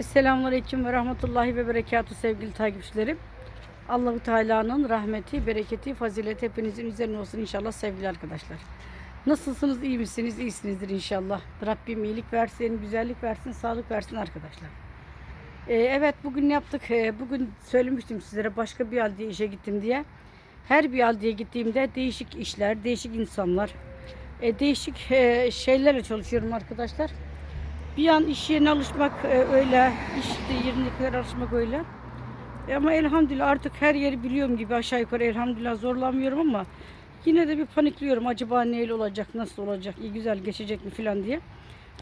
Selamünaleyküm ve rahmetullahi ve berekatü sevgili takipçilerim. Allahu Teala'nın rahmeti, bereketi, fazileti hepinizin üzerine olsun inşallah sevgili arkadaşlar. Nasılsınız? iyi misiniz? İyisinizdir inşallah. Rabbim iyilik versin, güzellik versin, sağlık versin arkadaşlar. Ee, evet bugün yaptık? Ee, bugün söylemiştim sizlere başka bir halde işe gittim diye. Her bir haldeye gittiğimde değişik işler, değişik insanlar, e, değişik e, şeylerle çalışıyorum arkadaşlar. Bir an iş yerine alışmak e, öyle, işte yerine kadar alışmak öyle. E, ama elhamdülillah artık her yeri biliyorum gibi aşağı yukarı elhamdülillah zorlanmıyorum ama yine de bir panikliyorum. Acaba neyle olacak, nasıl olacak, iyi güzel geçecek mi falan diye.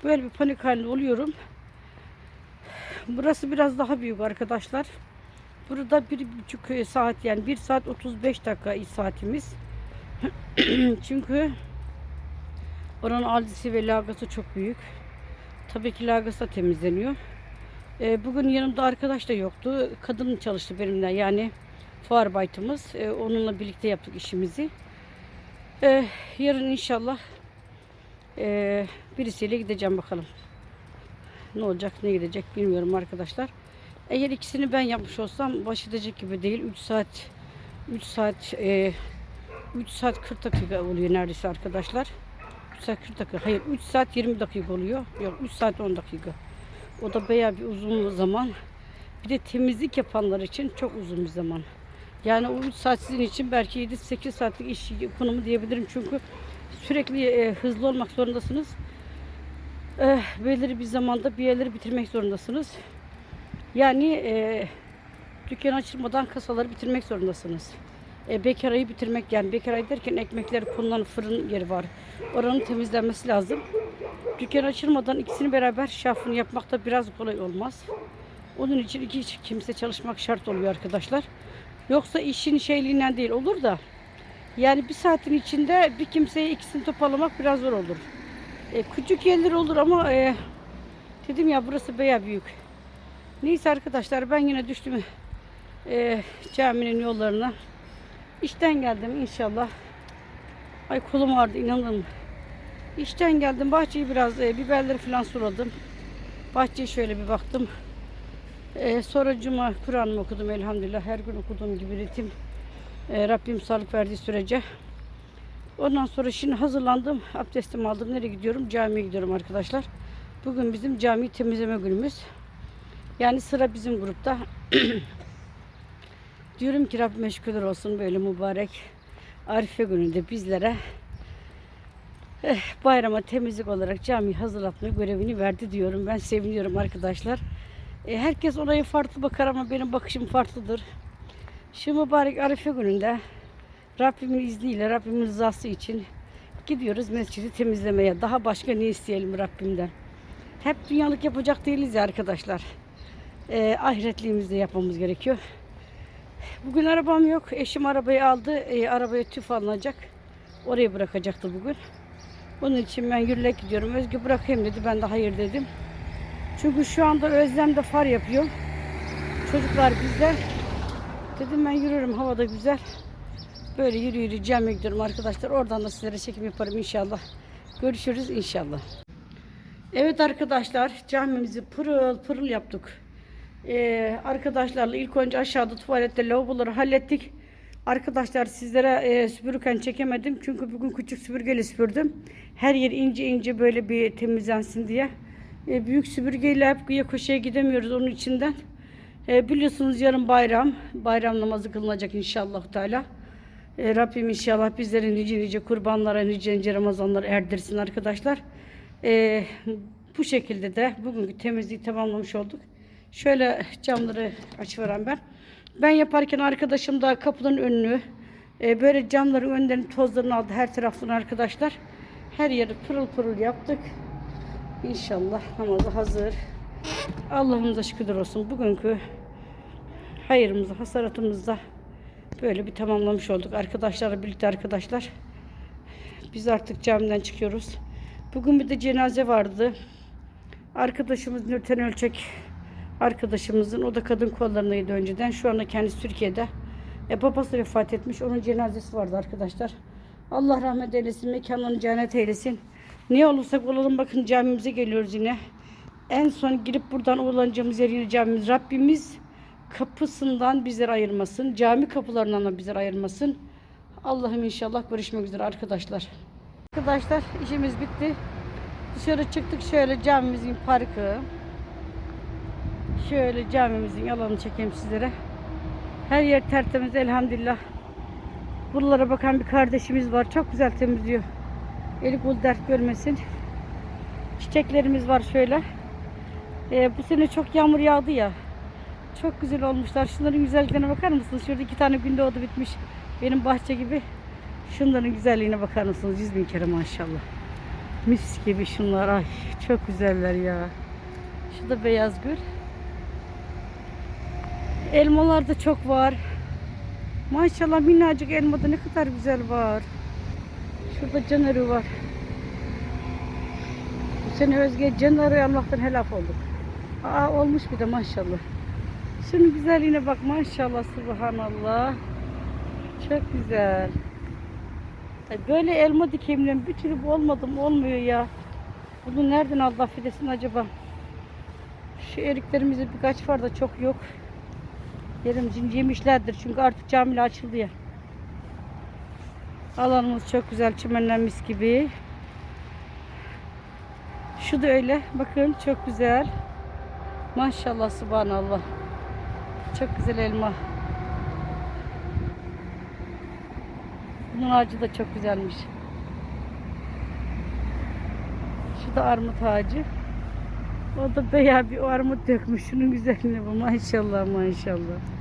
Böyle bir panik halinde oluyorum. Burası biraz daha büyük arkadaşlar. Burada bir buçuk e, saat yani bir saat 35 dakika iş saatimiz. Çünkü oranın aldisi ve lagası çok büyük. Tabii ki lagası da temizleniyor. E, bugün yanımda arkadaş da yoktu. Kadın çalıştı benimle yani fuar baytımız. E, onunla birlikte yaptık işimizi. E, yarın inşallah e, birisiyle gideceğim bakalım. Ne olacak ne gidecek bilmiyorum arkadaşlar. Eğer ikisini ben yapmış olsam baş edecek gibi değil. 3 saat 3 saat e, 3 saat 40 dakika oluyor neredeyse arkadaşlar. 3 saat 40 dakika. Hayır 3 saat 20 dakika oluyor. Yok 3 saat 10 dakika. O da bayağı bir uzun zaman. Bir de temizlik yapanlar için çok uzun bir zaman. Yani o 3 saat sizin için belki 7-8 saatlik iş konumu diyebilirim. Çünkü sürekli e, hızlı olmak zorundasınız. E, belirli bir zamanda bir yerleri bitirmek zorundasınız. Yani e, dükkan açılmadan kasaları bitirmek zorundasınız. E, bekarayı bitirmek yani bekarayı derken ekmekleri konulan fırın yeri var. Oranın temizlenmesi lazım. Dükkan açılmadan ikisini beraber şafını yapmak da biraz kolay olmaz. Onun için iki kimse çalışmak şart oluyor arkadaşlar. Yoksa işin şeyliğinden değil olur da yani bir saatin içinde bir kimseye ikisini toparlamak biraz zor olur. E, küçük yerler olur ama e, dedim ya burası bayağı büyük. Neyse arkadaşlar ben yine düştüm e, caminin yollarına. İşten geldim inşallah. Ay kolum ağrıdı inanın. İşten geldim bahçeyi biraz e, biberleri falan suladım. Bahçeye şöyle bir baktım. E, sonra cuma Kur'an'ımı okudum elhamdülillah. Her gün okuduğum gibi ritim. E, Rabbim sağlık verdiği sürece. Ondan sonra şimdi hazırlandım. Abdestimi aldım. Nereye gidiyorum? Camiye gidiyorum arkadaşlar. Bugün bizim cami temizleme günümüz. Yani sıra bizim grupta. Diyorum ki Rabbime şükürler olsun böyle mübarek Arife gününde bizlere eh, bayrama temizlik olarak cami hazırlatma görevini verdi diyorum. Ben seviniyorum arkadaşlar. E, herkes olaya farklı bakar ama benim bakışım farklıdır. Şu mübarek Arife gününde Rabbimin izniyle, Rabbimin rızası için gidiyoruz mescidi temizlemeye. Daha başka ne isteyelim Rabbimden? Hep dünyalık yapacak değiliz ya arkadaşlar. E, ahiretliğimizi de yapmamız gerekiyor. Bugün arabam yok. Eşim arabayı aldı. E, arabaya tüf alınacak. Oraya bırakacaktı bugün. Bunun için ben yürüyerek gidiyorum. Özgü bırakayım dedi. Ben de hayır dedim. Çünkü şu anda Özlem de far yapıyor. Çocuklar bizde. Dedim ben yürürüm. Havada güzel. Böyle yürü yürü camiye gidiyorum arkadaşlar. Oradan da sizlere çekim yaparım inşallah. Görüşürüz inşallah. Evet arkadaşlar camimizi pırıl pırıl yaptık. Ee, arkadaşlarla ilk önce aşağıda tuvalette lavaboları hallettik. Arkadaşlar sizlere e, süpürürken çekemedim. Çünkü bugün küçük süpürgeyle süpürdüm. Her yer ince ince böyle bir temizlensin diye. E, büyük süpürgeyle hep koşuya gidemiyoruz onun içinden. E, biliyorsunuz yarın bayram. Bayram namazı kılınacak inşallah Teala. E, Rabbim inşallah bizleri nice nice kurbanlara, nice nice Ramazanlara erdirsin arkadaşlar. E, bu şekilde de bugünkü temizliği tamamlamış olduk. Şöyle camları açıveren ben. Ben yaparken arkadaşım da kapının önünü e, böyle camların önlerini tozlarını aldı her taraftan arkadaşlar. Her yeri pırıl pırıl yaptık. İnşallah namazı hazır. Allah'ımıza şükürler olsun. Bugünkü hayırımızı, hasaratımızda böyle bir tamamlamış olduk. Arkadaşlarla birlikte arkadaşlar. Biz artık camiden çıkıyoruz. Bugün bir de cenaze vardı. Arkadaşımız Nurten Ölçek arkadaşımızın o da kadın kollarındaydı önceden. Şu anda kendisi Türkiye'de. E, babası vefat etmiş. Onun cenazesi vardı arkadaşlar. Allah rahmet eylesin. Mekanlarını cennet eylesin. Ne olursak olalım bakın camimize geliyoruz yine. En son girip buradan uğurlanacağımız yer yine camimiz. Rabbimiz kapısından bizleri ayırmasın. Cami kapılarından da bizleri ayırmasın. Allah'ım inşallah görüşmek üzere arkadaşlar. Arkadaşlar işimiz bitti. Dışarı çıktık şöyle camimizin parkı. Şöyle camimizin alanını çekeyim sizlere. Her yer tertemiz elhamdülillah. Buralara bakan bir kardeşimiz var. Çok güzel temizliyor. Eli kul dert görmesin. Çiçeklerimiz var şöyle. Ee, bu sene çok yağmur yağdı ya. Çok güzel olmuşlar. Şunların güzelliklerine bakar mısınız? Şurada iki tane gündoğdu bitmiş. Benim bahçe gibi. Şunların güzelliğine bakar mısınız? Yüz bin kere maşallah. Mis gibi şunlar. Ay çok güzeller ya. Şu da beyaz gül. Elmalar da çok var. Maşallah minnacık elmada ne kadar güzel var. Şurada canarı var. Bu sene Özge canarı almaktan helak olduk. Aa olmuş bir de maşallah. Şunun güzelliğine bak maşallah subhanallah. Çok güzel. Böyle elma dikeyimle bir türlü bu olmadı mı olmuyor ya. Bunu nereden aldı affedesin acaba? Şu eriklerimizde birkaç var da çok yok. Yerim cinci yemişlerdir çünkü artık camiler açıldı ya. Alanımız çok güzel çimenlenmiş gibi. Şu da öyle. Bakın çok güzel. Maşallah subhanallah. Çok güzel elma. Bunun ağacı da çok güzelmiş. Şu da armut ağacı. O da bayağı bir armut dökmüş. Şunun güzelliğine bu. Maşallah maşallah.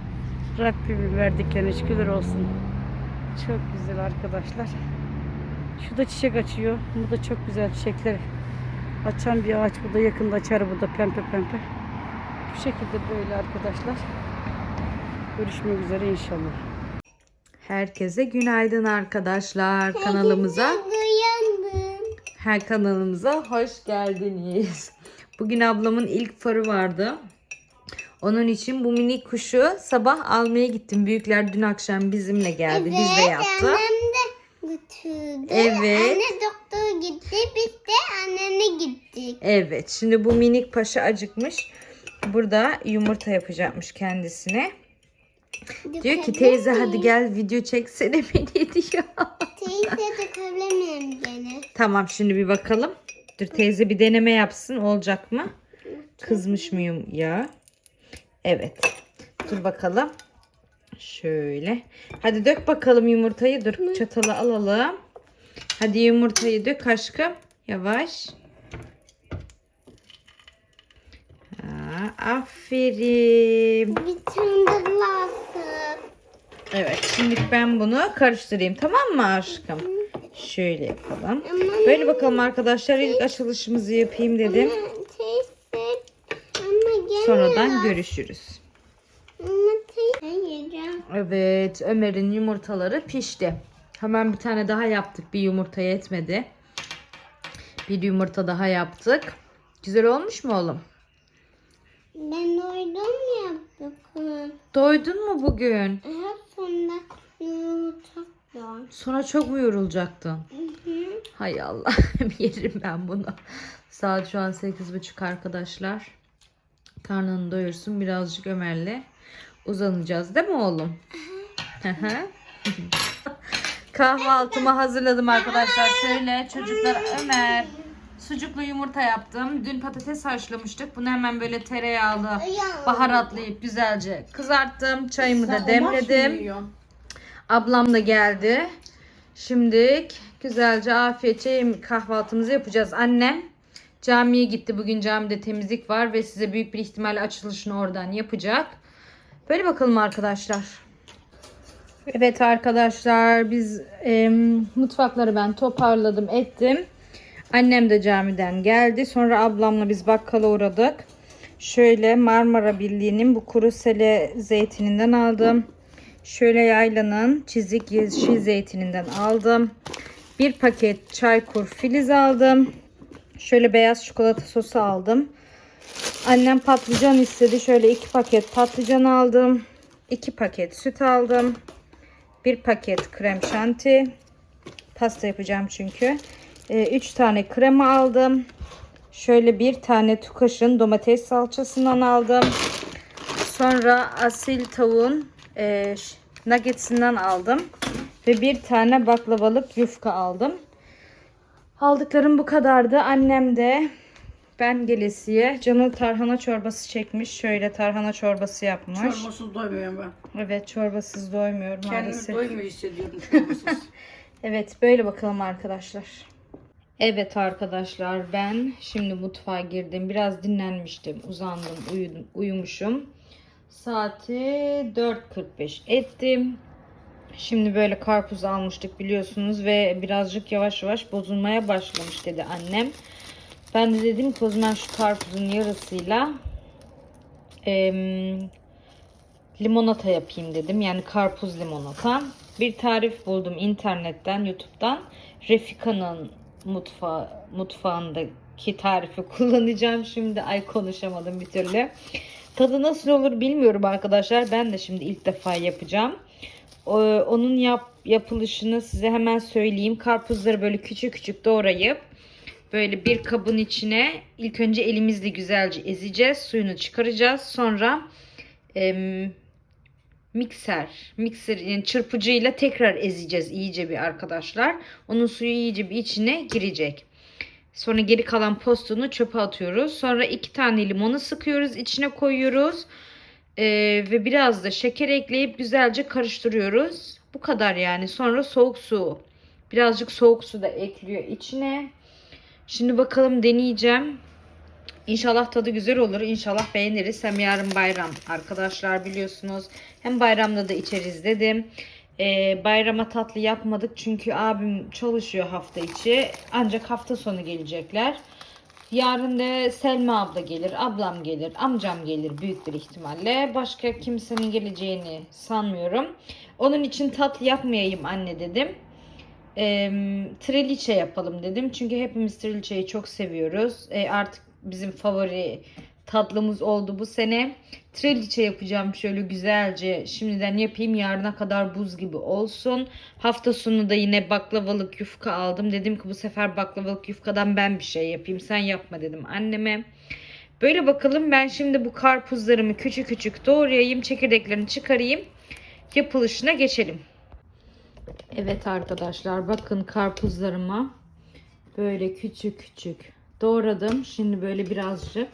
Rabbimin verdiklerine şükürler olsun. Çok güzel arkadaşlar. Şu da çiçek açıyor. Bu da çok güzel çiçekler açan bir ağaç. Bu da yakında açar. Bu da pembe pembe. Bu şekilde böyle arkadaşlar. Görüşmek üzere inşallah. Herkese günaydın arkadaşlar kanalımıza. Her kanalımıza hoş geldiniz. Bugün ablamın ilk farı vardı. Onun için bu minik kuşu sabah almaya gittim. Büyükler dün akşam bizimle geldi. Biz de yaptı. Annem de götürdü. Evet. Anne doktora gitti. Biz de annene gittik. Evet. Şimdi bu minik paşa acıkmış. Burada yumurta yapacakmış kendisine. Diyor ki teyze hadi gel video çeksene beni diyor. Teyze de kalemiyorum gene. Tamam şimdi bir bakalım. Dur teyze bir deneme yapsın olacak mı? Kızmış mıyım ya? Evet. Dur bakalım. Şöyle. Hadi dök bakalım yumurtayı. Dur çatalı alalım. Hadi yumurtayı dök aşkım. Yavaş. Ha, aferin. De lazım. Evet şimdi ben bunu karıştırayım tamam mı aşkım? Şöyle yapalım. Böyle bakalım arkadaşlar ilk açılışımızı yapayım dedim. Sonradan görüşürüz. Evet Ömer'in yumurtaları pişti. Hemen bir tane daha yaptık. Bir yumurta yetmedi. Bir yumurta daha yaptık. Güzel olmuş mu oğlum? Ben doydum ya bugün. Doydun mu bugün? Daha sonra var. Sonra çok mu yorulacaktın? Hı hı. Hay Allah yerim ben bunu. Saat şu an 8.30 arkadaşlar. Karnını doyursun birazcık Ömer'le uzanacağız değil mi oğlum? Kahvaltımı hazırladım arkadaşlar. Şöyle çocuklar Ömer sucuklu yumurta yaptım. Dün patates haşlamıştık. Bunu hemen böyle tereyağlı baharatlayıp güzelce kızarttım. Çayımı da demledim. Ablam da geldi. Şimdi güzelce afiyetçe yem- kahvaltımızı yapacağız. Annem camiye gitti. Bugün camide temizlik var ve size büyük bir ihtimalle açılışını oradan yapacak. Böyle bakalım arkadaşlar. Evet arkadaşlar biz em, mutfakları ben toparladım ettim. Annem de camiden geldi. Sonra ablamla biz bakkala uğradık. Şöyle Marmara Birliği'nin bu kuru sele zeytininden aldım. Şöyle yaylanın çizik yeşil zeytininden aldım. Bir paket çaykur filiz aldım. Şöyle beyaz çikolata sosu aldım. Annem patlıcan istedi. Şöyle iki paket patlıcan aldım. iki paket süt aldım. Bir paket krem şanti. Pasta yapacağım çünkü. 3 tane krema aldım. Şöyle bir tane tukaşın domates salçasından aldım. Sonra asil tavuğun e, nuggetinden aldım. Ve bir tane baklavalık yufka aldım. Aldıklarım bu kadardı. Annem de ben gelesiye canı tarhana çorbası çekmiş. Şöyle tarhana çorbası yapmış. Çorbasız doymuyorum ben. Evet çorbasız doymuyor Kendimi maalesef. doymuyor hissediyorum çorbasız. Evet böyle bakalım arkadaşlar. Evet arkadaşlar ben şimdi mutfağa girdim. Biraz dinlenmiştim. Uzandım, uyudum, uyumuşum. Saati 4.45 ettim. Şimdi böyle karpuz almıştık biliyorsunuz ve birazcık yavaş yavaş bozulmaya başlamış dedi annem. Ben de dedim ki o zaman şu karpuzun yarısıyla em, limonata yapayım dedim. Yani karpuz limonata. Bir tarif buldum internetten, YouTube'dan. Refika'nın mutfağı, mutfağındaki tarifi kullanacağım. Şimdi ay konuşamadım bir türlü. Tadı nasıl olur bilmiyorum arkadaşlar. Ben de şimdi ilk defa yapacağım. O- Onun yap, yapılışını size hemen söyleyeyim. Karpuzları böyle küçük küçük doğrayıp böyle bir kabın içine ilk önce elimizle güzelce ezeceğiz. Suyunu çıkaracağız. Sonra em, mikser, mikser yani çırpıcıyla tekrar ezeceğiz iyice bir arkadaşlar. Onun suyu iyice bir içine girecek. Sonra geri kalan postunu çöpe atıyoruz. Sonra iki tane limonu sıkıyoruz, içine koyuyoruz. Ee, ve biraz da şeker ekleyip güzelce karıştırıyoruz. Bu kadar yani. Sonra soğuk su. Birazcık soğuk su da ekliyor içine. Şimdi bakalım deneyeceğim. İnşallah tadı güzel olur. İnşallah beğeniriz. Hem yarın bayram arkadaşlar biliyorsunuz. Hem bayramda da içeriz dedim. Ee, bayrama tatlı yapmadık çünkü abim çalışıyor hafta içi. Ancak hafta sonu gelecekler. Yarın da Selma abla gelir, ablam gelir, amcam gelir büyük bir ihtimalle. Başka kimsenin geleceğini sanmıyorum. Onun için tatlı yapmayayım anne dedim. E, triliçe yapalım dedim. Çünkü hepimiz triliçeyi çok seviyoruz. E, artık bizim favori tatlımız oldu bu sene. Triliçe yapacağım şöyle güzelce. Şimdiden yapayım yarına kadar buz gibi olsun. Hafta sonu da yine baklavalık yufka aldım. Dedim ki bu sefer baklavalık yufkadan ben bir şey yapayım. Sen yapma dedim anneme. Böyle bakalım ben şimdi bu karpuzlarımı küçük küçük doğrayayım. Çekirdeklerini çıkarayım. Yapılışına geçelim. Evet arkadaşlar bakın karpuzlarıma böyle küçük küçük doğradım. Şimdi böyle birazcık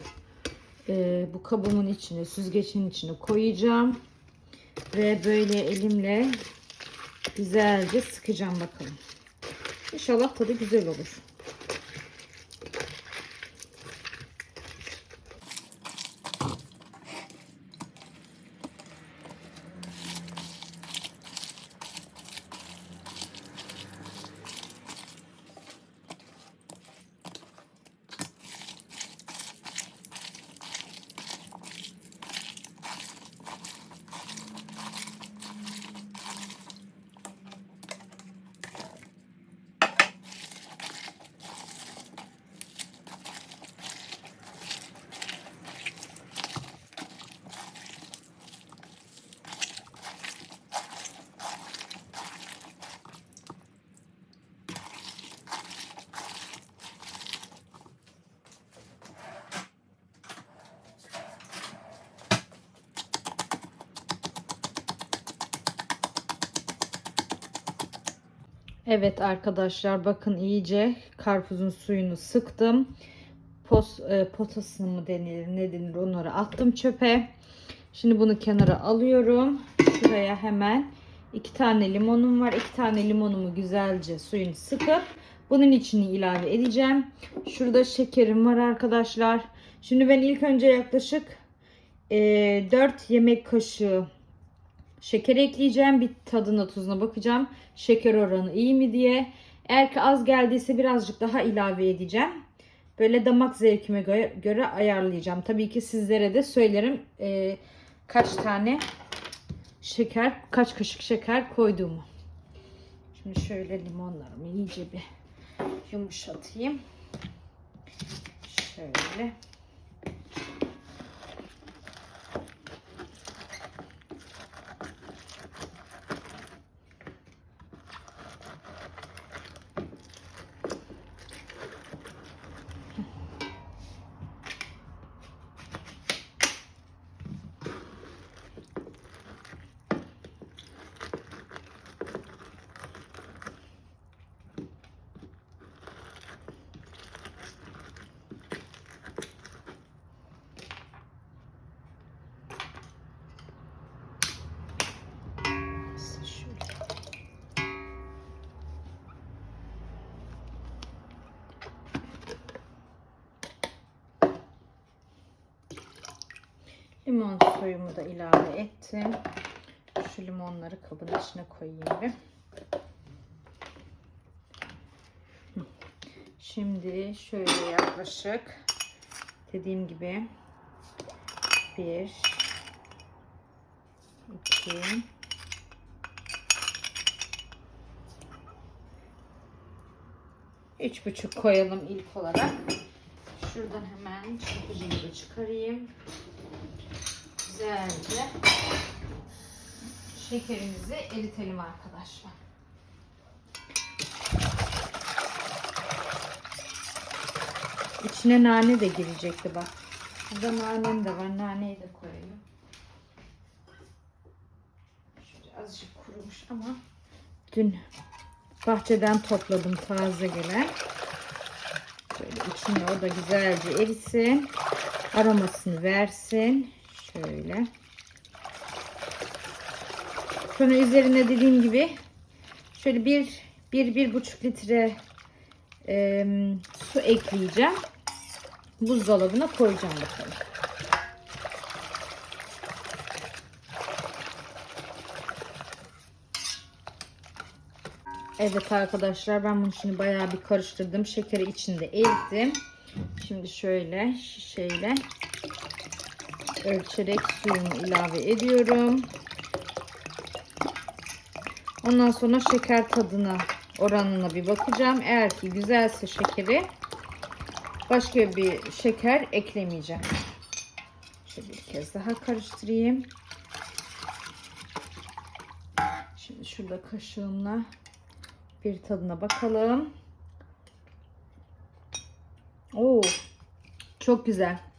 e, bu kabımın içine süzgecin içine koyacağım. Ve böyle elimle güzelce sıkacağım bakalım. İnşallah tadı güzel olur. Evet arkadaşlar bakın iyice karpuzun suyunu sıktım. Pos, e, potasını mı denilir ne denir onları attım çöpe. Şimdi bunu kenara alıyorum. Şuraya hemen iki tane limonum var. İki tane limonumu güzelce suyunu sıkıp bunun içini ilave edeceğim. Şurada şekerim var arkadaşlar. Şimdi ben ilk önce yaklaşık e, 4 yemek kaşığı Şeker ekleyeceğim. Bir tadına tuzuna bakacağım. Şeker oranı iyi mi diye. Eğer ki az geldiyse birazcık daha ilave edeceğim. Böyle damak zevkime göre, ayarlayacağım. Tabii ki sizlere de söylerim e, kaç tane şeker, kaç kaşık şeker koyduğumu. Şimdi şöyle limonlarımı iyice bir yumuşatayım. Şöyle. Limon suyumu da ilave ettim. Şu limonları kabın içine koyayım bir. Şimdi şöyle yaklaşık dediğim gibi bir iki üç buçuk koyalım ilk olarak. Şuradan hemen da çıkarayım. Güzelce şekerimizi eritelim arkadaşlar. İçine nane de girecekti bak. Burada nanem de var. Naneyi de koyayım. Şöyle azıcık kurumuş ama dün bahçeden topladım taze gelen. Şöyle içine o da güzelce erisin. Aromasını versin. Şöyle. Sonra üzerine dediğim gibi şöyle bir, bir, bir buçuk litre e, su ekleyeceğim. Buzdolabına koyacağım bakalım. Evet arkadaşlar ben bunu şimdi bayağı bir karıştırdım. Şekeri içinde erittim. Şimdi şöyle şişeyle ölçerek suyumu ilave ediyorum. Ondan sonra şeker tadına oranına bir bakacağım. Eğer ki güzelse şekeri başka bir şeker eklemeyeceğim. Şöyle bir kez daha karıştırayım. Şimdi şurada kaşığımla bir tadına bakalım. Oo, çok güzel.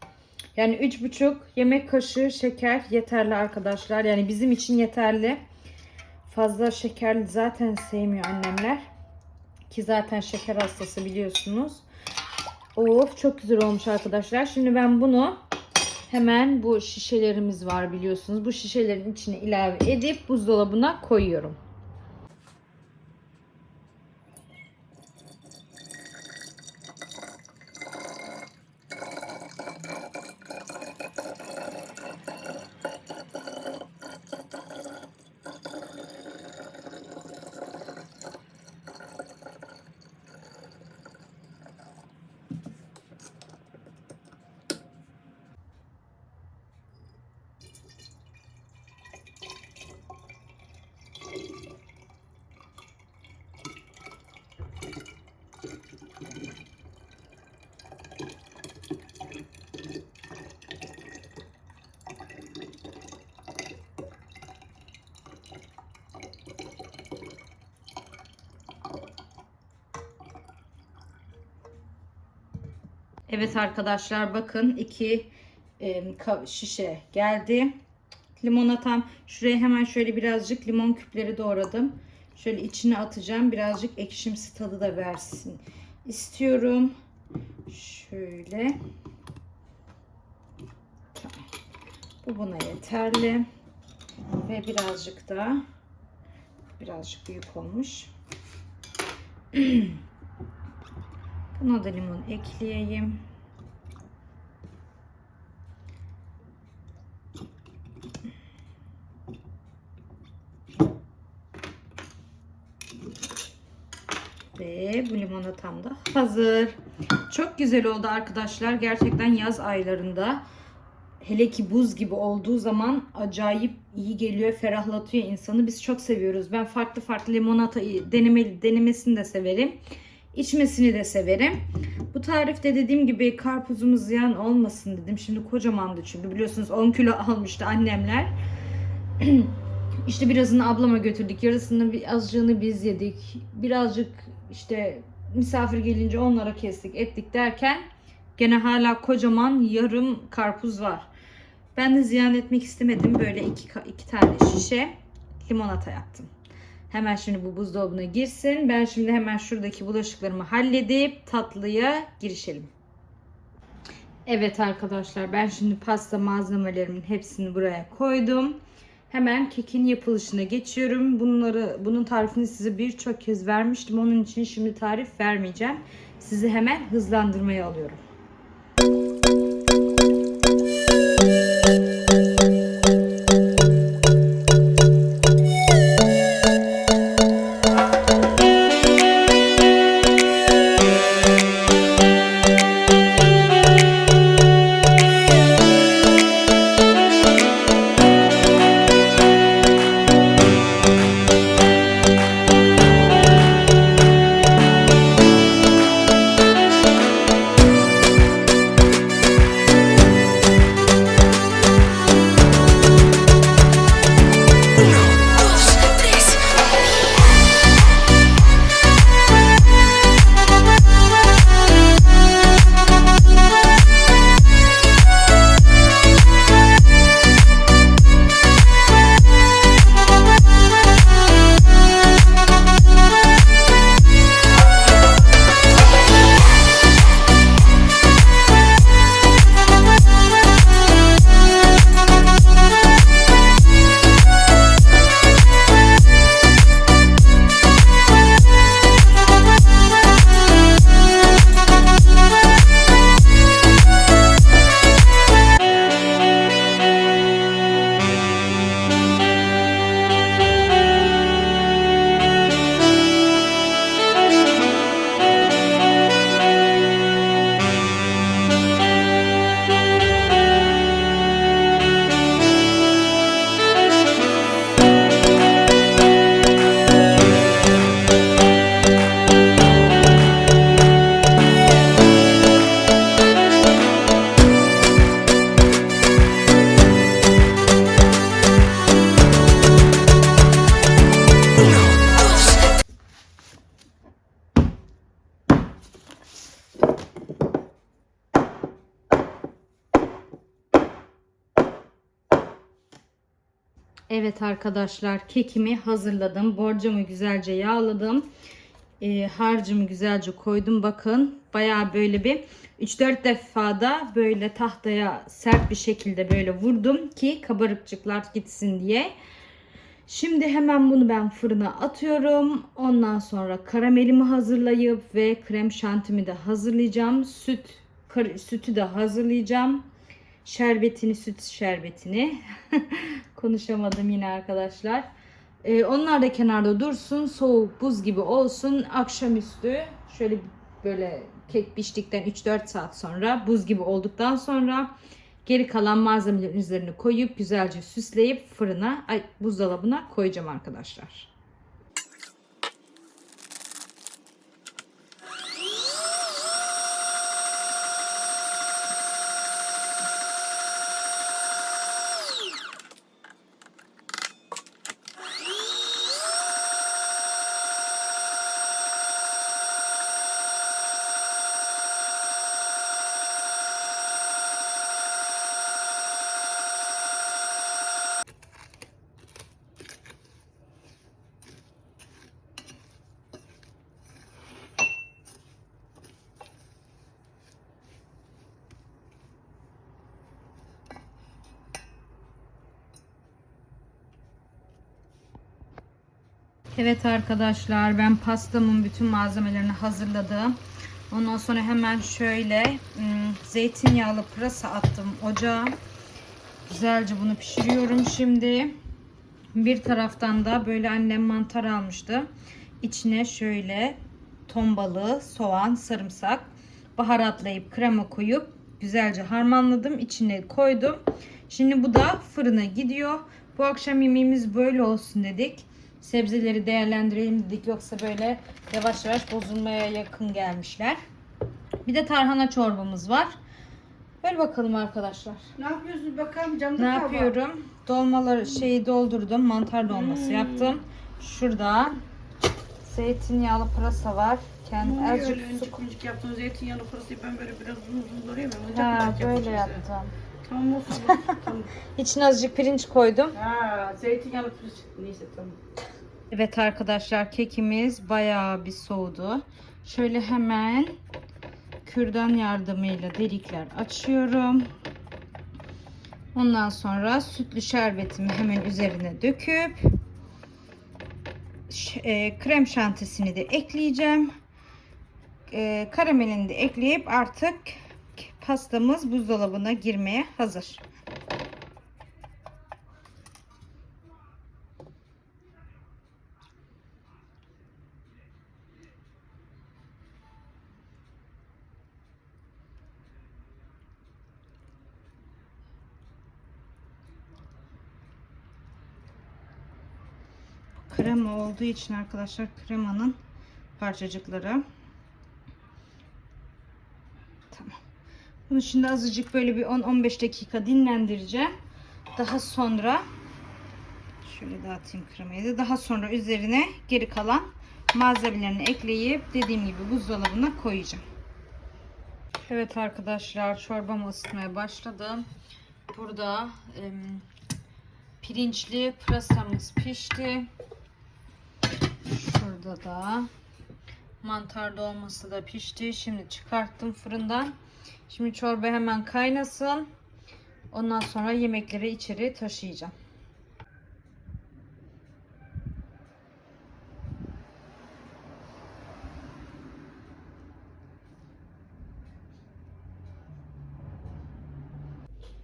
Yani üç buçuk yemek kaşığı şeker yeterli arkadaşlar. Yani bizim için yeterli. Fazla şekerli zaten sevmiyor annemler. Ki zaten şeker hastası biliyorsunuz. Of çok güzel olmuş arkadaşlar. Şimdi ben bunu hemen bu şişelerimiz var biliyorsunuz. Bu şişelerin içine ilave edip buzdolabına koyuyorum. Evet arkadaşlar bakın iki e, şişe geldi. Limonatam şuraya hemen şöyle birazcık limon küpleri doğradım. Şöyle içine atacağım. Birazcık ekşimsi tadı da versin istiyorum. Şöyle. Bu buna yeterli. Ve birazcık da birazcık büyük olmuş. Buna da limon ekleyeyim. Ve bu limonatam da hazır. Çok güzel oldu arkadaşlar. Gerçekten yaz aylarında hele ki buz gibi olduğu zaman acayip iyi geliyor, ferahlatıyor insanı. Biz çok seviyoruz. Ben farklı farklı limonatayı deneme, denemesini de severim. İçmesini de severim. Bu tarifte dediğim gibi karpuzumuz ziyan olmasın dedim. Şimdi kocamandı çünkü biliyorsunuz 10 kilo almıştı annemler. işte birazını ablama götürdük. Yarısını bir azıcığını biz yedik. Birazcık işte misafir gelince onlara kestik ettik derken gene hala kocaman yarım karpuz var. Ben de ziyan etmek istemedim. Böyle iki, iki tane şişe limonata yaptım. Hemen şimdi bu buzdolabına girsin. Ben şimdi hemen şuradaki bulaşıklarımı halledip tatlıya girişelim. Evet arkadaşlar ben şimdi pasta malzemelerimin hepsini buraya koydum. Hemen kekin yapılışına geçiyorum. Bunları bunun tarifini size birçok kez vermiştim. Onun için şimdi tarif vermeyeceğim. Sizi hemen hızlandırmaya alıyorum. Evet arkadaşlar kekimi hazırladım. Borcamı güzelce yağladım. Ee, harcımı güzelce koydum. Bakın bayağı böyle bir 3-4 defada böyle tahtaya sert bir şekilde böyle vurdum ki kabarıkçıklar gitsin diye. Şimdi hemen bunu ben fırına atıyorum. Ondan sonra karamelimi hazırlayıp ve krem şantimi de hazırlayacağım. Süt sütü de hazırlayacağım. Şerbetini, süt şerbetini. Konuşamadım yine arkadaşlar. Ee, onlar da kenarda dursun. Soğuk buz gibi olsun. Akşamüstü şöyle böyle kek piştikten 3-4 saat sonra buz gibi olduktan sonra geri kalan malzemelerin üzerine koyup güzelce süsleyip fırına, ay, buzdolabına koyacağım arkadaşlar. Evet arkadaşlar ben pastamın bütün malzemelerini hazırladım. Ondan sonra hemen şöyle ım, zeytinyağlı pırasa attım ocağa. Güzelce bunu pişiriyorum şimdi. Bir taraftan da böyle annem mantar almıştı. İçine şöyle ton balığı, soğan, sarımsak, baharatlayıp krema koyup güzelce harmanladım. İçine koydum. Şimdi bu da fırına gidiyor. Bu akşam yemeğimiz böyle olsun dedik. Sebzeleri değerlendirelim dedik. Yoksa böyle yavaş yavaş bozulmaya yakın gelmişler. Bir de tarhana çorbamız var. Böyle bakalım arkadaşlar. Ne yapıyorsunuz bakalım camda Ne kal bak. yapıyorum? Dolmaları şeyi doldurdum. Mantar dolması Hmm. yaptım. Şurada zeytinyağlı pırasa var. Kendi Ne azıcık su önce zeytinyağlı pırasayı ben böyle biraz uzun uzun doğrayayım. Ha, böyle yaptım. Tamam olsun. olsun, tamam. İçine azıcık pirinç koydum. Ha, zeytinyağlı pırasa. Neyse tamam. Evet arkadaşlar kekimiz bayağı bir soğudu. Şöyle hemen kürdan yardımıyla delikler açıyorum. Ondan sonra sütlü şerbetimi hemen üzerine döküp e, krem şantisini de ekleyeceğim. E, karamelini de ekleyip artık pastamız buzdolabına girmeye hazır. Krema olduğu için arkadaşlar kremanın parçacıkları. Bunu şimdi azıcık böyle bir 10-15 dakika dinlendireceğim. Daha sonra şöyle dağıtayım kremayı da. Daha sonra üzerine geri kalan malzemelerini ekleyip dediğim gibi buzdolabına koyacağım. Evet arkadaşlar çorbamı ısıtmaya başladım. Burada em, pirinçli pırasamız pişti. Şurada da mantar dolması da pişti. Şimdi çıkarttım fırından. Şimdi çorba hemen kaynasın. Ondan sonra yemekleri içeri taşıyacağım.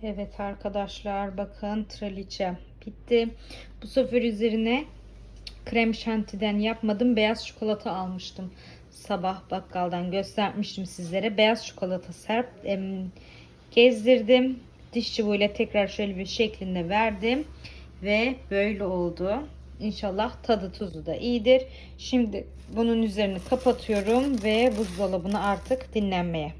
Evet arkadaşlar bakın traliçe bitti. Bu sefer üzerine krem şantiden yapmadım. Beyaz çikolata almıştım. Sabah bakkaldan göstermiştim sizlere. Beyaz çikolata serp gezdirdim. Diş çubuğuyla tekrar şöyle bir şeklinde verdim. Ve böyle oldu. İnşallah tadı tuzu da iyidir. Şimdi bunun üzerini kapatıyorum ve buzdolabına artık dinlenmeye.